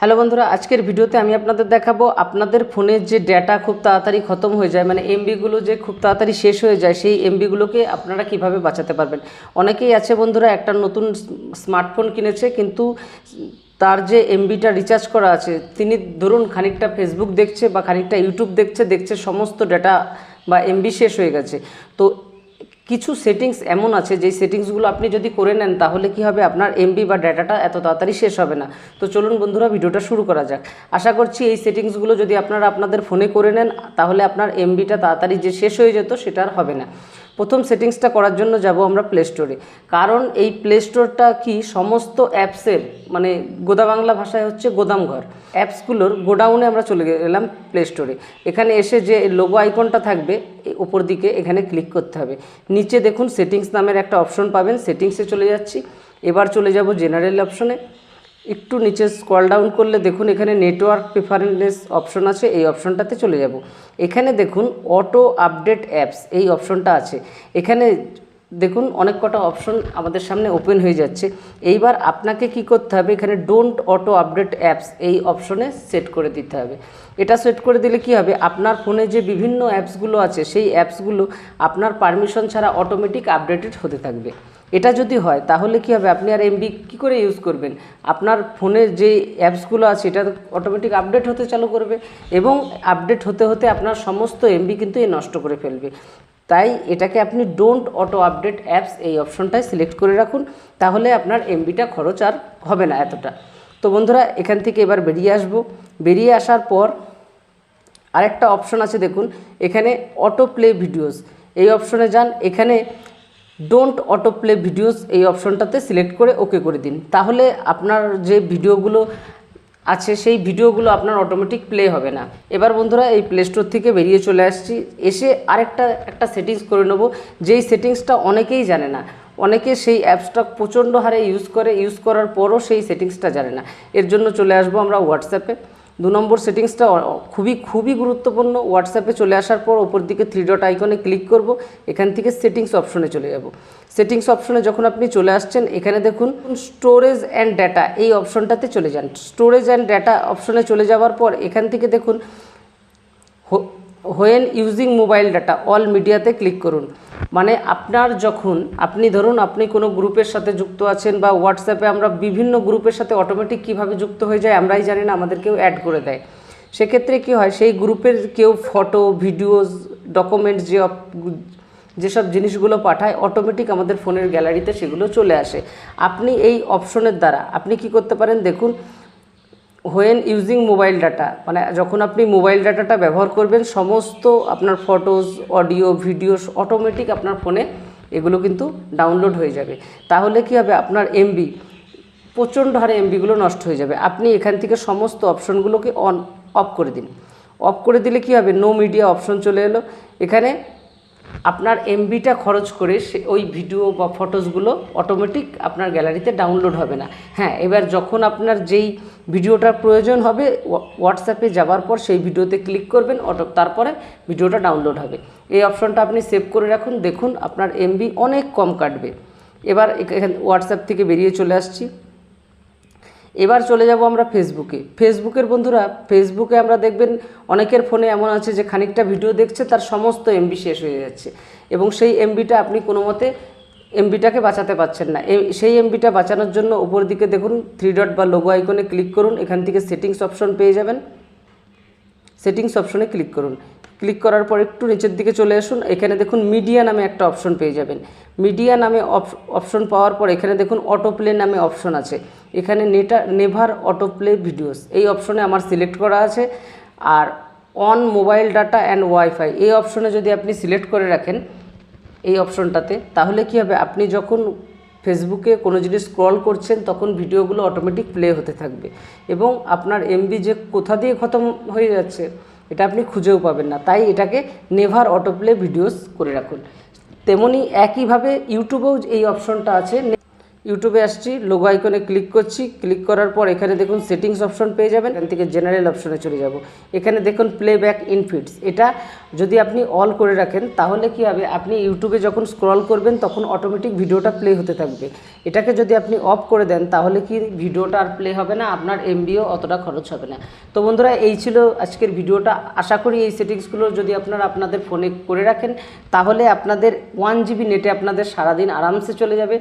Hello বন্ধুরা, আজকের ভিডিওতে আমি আপনাদের দেখাবো আপনাদের ফোনের যে ডেটা খুব তাড়াতাড়ি খতম হয়ে যায় মানে এমবিগুলো যে খুব তাড়াতাড়ি শেষ হয়ে যায়, সেই এমবিগুলোকে আপনারা কীভাবে বাঁচাতে পারবেন? অনেকেই আছে বন্ধুরা, একটা নতুন স্মার্টফোন কিনেছে, কিন্তু তার যে এমবিটা রিচার্জ করা আছে, তিনি ধরুন খানিকটা ফেসবুক দেখছে বা খানিকটা ইউটিউব দেখছে দেখছে সমস্ত ডেটা বা এমবি শেষ হয়ে গেছে। তো কিছু সেটিংস এমন আছে, যেই সেটিংসগুলো আপনি যদি করে নেন, তাহলে কি হবে? আপনার এমবি বা ডাটাটা এত তাড়াতাড়ি শেষ হবে না। তো চলুন বন্ধুরা, ভিডিওটা শুরু করা যাক। আশা করছি এই সেটিংসগুলো যদি আপনারা আপনাদের ফোনে করে নেন, তাহলে আপনার এমবিটা তাড়াতাড়ি যে শেষ হয়ে যেত, সেটা আর হবে না। প্রথম সেটিংসটা করার জন্য যাব আমরা প্লে স্টোরে কারণ এই প্লে স্টোরটা কি সমস্ত অ্যাপসের মানে গোদা বাংলা ভাষায় হচ্ছে গোদামঘর। অ্যাপসগুলোর গোডাউনে আমরা চলে গেলাম প্লে স্টোরে এখানে এসে যে লোগো আইকনটা থাকবে ওপর দিকে এখানে ক্লিক করতে হবে। নিচে দেখুন সেটিংস নামের একটা অপশন পাবেন। সেটিংসে চলে যাচ্ছি। এবার চলে যাব জেনারেল অপশনে একটু নিচে স্কল ডাউন করলে দেখুন এখানে নেটওয়ার্ক প্রিফারেন্স অপশন আছে, এই অপশনটাতে চলে যাব। এখানে দেখুন অটো আপডেট অ্যাপস এই অপশনটা আছে। এখানে দেখুন অনেক কটা অপশন আমাদের সামনে ওপেন হয়ে যাচ্ছে। এইবার আপনাকে কি করতে হবে, এখানে ডোন্ট অটো আপডেট অ্যাপস এই অপশনে সেট করে দিতে হবে। এটা সেট করে দিলে কি হবে, আপনার ফোনে যে বিভিন্ন অ্যাপসগুলো আছে, সেই অ্যাপসগুলো আপনার পারমিশন ছাড়া অটোমেটিক আপডেটেড হতে থাকবে। এটা যদি হয়, তাহলে কি হবে? আপনি আর এমবি কী করে ইউজ করবেন? আপনার ফোনের যে অ্যাপসগুলো আছে, এটা অটোমেটিক আপডেট হতে চালু করবে এবং আপডেট হতে হতে আপনার সমস্ত এমবি কিন্তু এ নষ্ট করে ফেলবে। তাই এটাকে আপনি ডোন্ট অটো আপডেট অ্যাপস এই অপশনটায় সিলেক্ট করে রাখুন, তাহলে আপনার এমবিটা খরচ আর হবে না এতটা। তো বন্ধুরা, এখান থেকে এবার বেরিয়ে আসব। বেরিয়ে আসার পর আরেকটা অপশন আছে, দেখুন, এখানে অটো প্লে ভিডিওস এই অপশনে যান, এখানে ডোন্ট অটো প্লে ভিডিওস এই অপশনটাতে সিলেক্ট করে ওকে করে দিন। তাহলে আপনার যে ভিডিওগুলো আছে, সেই ভিডিওগুলো আপনার অটোমেটিক প্লে হবে না। এবার বন্ধুরা, এই প্লে স্টোর থেকে বেরিয়ে চলে আসছি। এসে আরেকটা, একটা সেটিংস করে নেব। যেই সেটিংসটা অনেকেই জানে না। অনেকে সেই অ্যাপসটা প্রচণ্ড হারে ইউজ করে। ইউজ করার পরও সেই সেটিংসটা জানে না। এর জন্য চলে আসব আমরা হোয়াটসঅ্যাপে দু নম্বর সেটিংসটা খুবই খুবই গুরুত্বপূর্ণ। হোয়াটসঅ্যাপে চলে আসার পর ওপর দিকে থ্রি ডট আইকনে ক্লিক করব। এখান থেকে সেটিংস অপশনে চলে যাব। সেটিংস অপশনে যখন আপনি চলে আসছেন, এখানে দেখুন স্টোরেজ অ্যান্ড ডেটা এই অপশনটাতে চলে যান। স্টোরেজ অ্যান্ড ডেটা অপশনে চলে যাওয়ার পর এখান থেকে দেখুন when using mobile data all মিডিয়াতে ক্লিক করুন। মানে আপনার যখন, আপনি ধরুন আপনি কোনো গ্রুপের সাথে যুক্ত আছেন বা হোয়াটসঅ্যাপে আমরা বিভিন্ন গ্রুপের সাথে অটোমেটিক কীভাবে যুক্ত হয়ে যায় আমরাই জানি না, আমাদের কেউ অ্যাড করে দেয়। সেক্ষেত্রে কি হয়, সেই গ্রুপের কেউ ফটো ভিডিওস ডকুমেন্টস যে যেসব জিনিসগুলো পাঠায় অটোমেটিক আমাদের ফোনের গ্যালারিতে সেগুলো চলে আসে। আপনি এই অপশনের দ্বারা, আপনি কি করতে পারেন? দেখুন হোয়েন ইউজিং মোবাইল ডাটা মানে যখন আপনি মোবাইল ডাটাটা ব্যবহার করবেন, সমস্ত আপনার ফটোস অডিও ভিডিওস অটোমেটিক আপনার ফোনে এগুলো কিন্তু ডাউনলোড হয়ে যাবে। তাহলে কি হবে? আপনার এমবি প্রচণ্ড হারে এমবিগুলো নষ্ট হয়ে যাবে। আপনি এখান থেকে সমস্ত অপশনগুলোকে অন অফ করে দিন। অফ করে দিলে কি হবে? নো মিডিয়া অপশন চলে এলো। এখানে আপনার এমবিটা খরচ করে সে ওই ভিডিও বা ফটোসগুলো অটোমেটিক আপনার গ্যালারিতে ডাউনলোড হবে না। হ্যাঁ এবার যখন আপনার যেই ভিডিওটার প্রয়োজন হবে হোয়াটসঅ্যাপে যাওয়ার পর সেই ভিডিওতে ক্লিক করবেন, অটো তারপরে ভিডিওটা ডাউনলোড হবে। এই অপশনটা আপনি সেভ করে রাখুন। দেখুন, আপনার এমবি অনেক কম কাটবে। এবার এখান হোয়াটসঅ্যাপ থেকে বেরিয়ে চলে আসছি। এবার চলে যাব আমরা ফেসবুকে ফেসবুকের বন্ধুরা ফেসবুকে আমরা দেখবেন অনেকের ফোনে এমন আছে যে খানিকটা ভিডিও দেখছে, তার সমস্ত এমবি শেষ হয়ে যাচ্ছে। এবং সেই এমবিটা আপনি কোনো মতে এমবিটাকে বাঁচাতে পারছেন না। সেই এমবিটা বাঁচানোর জন্য উপর দিকে দেখুন থ্রি ডট বা লোগো আইকনে ক্লিক করুন, এখান থেকে সেটিংস অপশন পেয়ে যাবেন। সেটিংস অপশনে ক্লিক করুন। ক্লিক করার পর একটু নিচের দিকে চলে আসুন। এখানে দেখুন মিডিয়া নামে একটা অপশন পেয়ে যাবেন। মিডিয়া নামে অপশন পাওয়ার পর এখানে দেখুন অটো প্লে নামে অপশন আছে। এখানে নেটা নেভার অটো প্লে ভিডিওস এই অপশনে আমার সিলেক্ট করা আছে। আর on mobile data and wifi এই অপশনে যদি আপনি সিলেক্ট করে রাখেন এই অপশনটাতে, তাহলে কি হবে? আপনি যখন ফেসবুকে কোনো জিনিস স্ক্রল করছেন, তখন ভিডিওগুলো অটোমেটিক প্লে হতে থাকবে। এবং আপনার এমবি যে কোথা দিয়ে খতম হয়ে যাচ্ছে? এটা আপনি খুঁজেও পাবেন না। তাই এটাকে নেভার অটোপ্লে ভিডিওস করে রাখুন। তেমনি একইভাবে ইউটিউবেও এই অপশনটা আছে। ইউটিউবে আসছি লোগো আইকনে ক্লিক করছি ক্লিক করার পর এখানে দেখুন সেটিংস অপশন পেয়ে যাবেন, এখান থেকে জেনারেল অপশনে চলে যাব। এখানে দেখুন প্লে ব্যাক ইন ফিডস এটা যদি আপনি অল করে রাখেন, তাহলে কি হবে? আপনি ইউটিউবে যখন স্ক্রল করবেন, তখন অটোমেটিক ভিডিওটা প্লে হতে থাকবে। এটাকে যদি আপনি অফ করে দেন, তাহলে কি ভিডিওটা আর প্লে হবে না, আপনার এমবিও অতটা খরচ হবে না। তো বন্ধুরা, এই ছিল আজকের ভিডিওটা। আশা করি এই সেটিংসগুলো যদি আপনারা আপনাদের ফোনে করে রাখেন, তাহলে আপনাদের ওয়ান জিবি নেটে আপনাদের সারাদিন আরামসে চলে যাবে।